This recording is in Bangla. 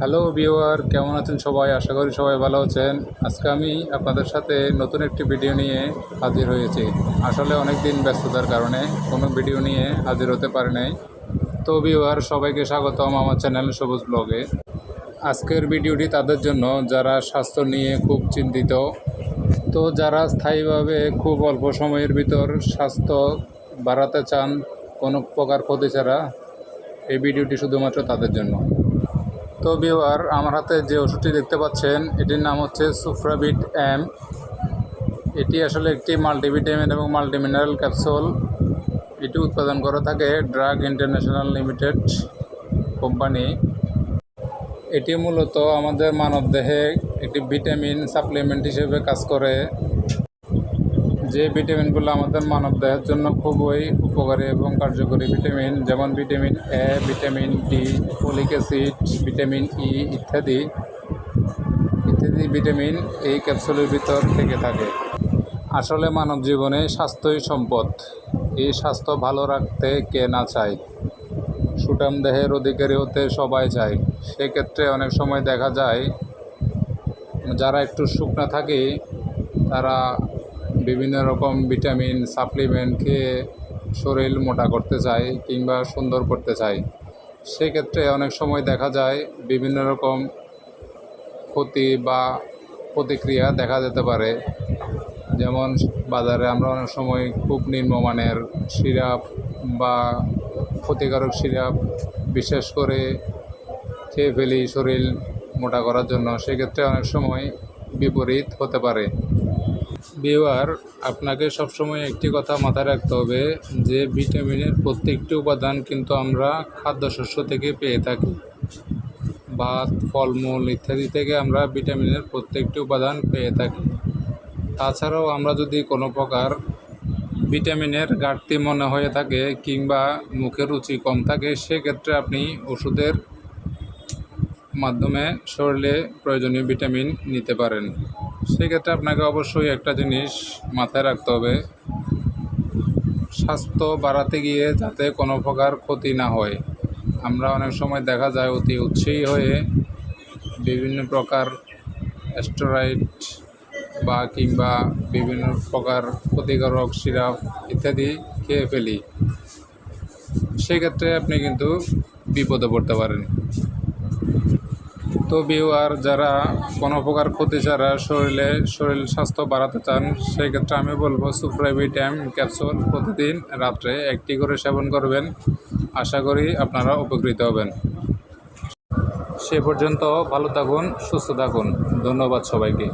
হ্যালো ভিউয়ার, কেমন আছেন সবাই? আশা করি সবাই ভালো আছেন। আজকে আমি আপনাদের সাথে নতুন একটি ভিডিও নিয়ে হাজির হয়েছি। আসলে অনেক দিন ব্যস্ততার কারণে কোনো ভিডিও নিয়ে হাজির হতে পারি নাই। তো ভিউয়ার, সবাইকে স্বাগতম আমার চ্যানেল সবুজ ব্লগে। আজকের ভিডিওটি তাদের জন্য, যারা স্বাস্থ্য নিয়ে খুব চিন্তিত, তো যারা স্থায়ীভাবে খুব অল্প সময়ের ভিতর স্বাস্থ্য বাড়াতে চান কোনো প্রকার ক্ষতি ছাড়া, এই ভিডিওটি শুধুমাত্র তাদের জন্য। তো ভিউয়ার আমার হাতে যে ওষুধটি দেখতে পাচ্ছেন, এটির নাম হচ্ছে সুফ্রাবিট এম। এটি আসলে একটি মাল্টিভিটামিন এবং মাল্টিমিনারেল ক্যাপসুল। এটি উৎপাদন করে থাকে ড্রাগ ইন্টারন্যাশনাল লিমিটেড কোম্পানি। এটি মূলত আমাদের মানবদেহে একটি ভিটামিন সাপ্লিমেন্ট হিসেবে কাজ করে। যে ভিটামিনগুলো আমাদের মানবদেহের জন্য খুবই উপকারী এবং কার্যকরী ভিটামিন, যেমন vitamin A vitamin D folic acid, vitamin E ইত্যাদি ইত্যাদি ভিটামিন এই ক্যাপসুলের ভিতর থেকে থাকে। আসলে মানব জীবনে স্বাস্থ্যই সম্পদ। এই স্বাস্থ্য ভালো রাখতে কে না চায়? সুটাম দেহের অধিকারী হতে সবাই চায়। সেক্ষেত্রে অনেক সময় দেখা যায়, যারা একটু শুকনা থাকে, তারা বিভিন্ন রকম ভিটামিন, সাপ্লিমেন্ট খেয়ে শরীর মোটা করতে চায় কিংবা সুন্দর করতে চায় সেক্ষেত্রে অনেক সময় দেখা যায় বিভিন্ন রকম ক্ষতি বা প্রতিক্রিয়া দেখা যেতে পারে। যেমন বাজারে আমরা অনেক সময় খুব নিম্নমানের সিরাপ বা ক্ষতিকারক সিরাপ বিশেষ করে খেয়ে ফেলি শরীর মোটা করার জন্য, সেক্ষেত্রে অনেক সময় বিপরীত হতে পারে। বিওয়ার, আপনাকে সবসময় একটি কথা মাথায় রাখতে হবে যে ভিটামিনের প্রত্যেকটি উপাদান কিন্তু আমরা খাদ্যশস্য থেকে পেয়ে থাকি। ভাত, ফলমূল ইত্যাদি থেকে আমরা ভিটামিনের প্রত্যেকটি উপাদান পেয়ে থাকি। তাছাড়াও আমরা যদি কোনো প্রকার ভিটামিনের ঘাটতি মনে হয়ে থাকে কিংবা মুখের রুচি কম থাকে, সেক্ষেত্রে আপনি ওষুধের মাধ্যমে শরীরে প্রয়োজনীয় ভিটামিন নিতে পারেন। সেক্ষেত্রে আপনাকে অবশ্যই একটা জিনিস মাথায় রাখতে হবে। স্বাস্থ্য বাড়াতে গিয়ে যাতে কোনো প্রকার ক্ষতি না হয়। আমরা অনেক সময় দেখা যায় অতি উৎসাহী হয়ে বিভিন্ন প্রকার স্টেরয়েড বা কিংবা বিভিন্ন প্রকার ক্ষতিকারক সিরাপ ইত্যাদি খেয়ে ফেলি। সেক্ষেত্রে আপনি কিন্তু বিপদে পড়তে পারেন। তো বিওয়ার যারা কোনো প্রকার ক্ষতি ছাড়া শরীরে শরীর স্বাস্থ্য বাড়াতে চান, সেক্ষেত্রে আমি বলব সুপ্রাইভিটাম ক্যাপসুল প্রতিদিন রাত্রে একটি করে সেবন করবেন। আশা করি আপনারা উপকৃত হবেন। সে পর্যন্ত ভালো থাকুন, সুস্থ থাকুন। ধন্যবাদ সবাইকে।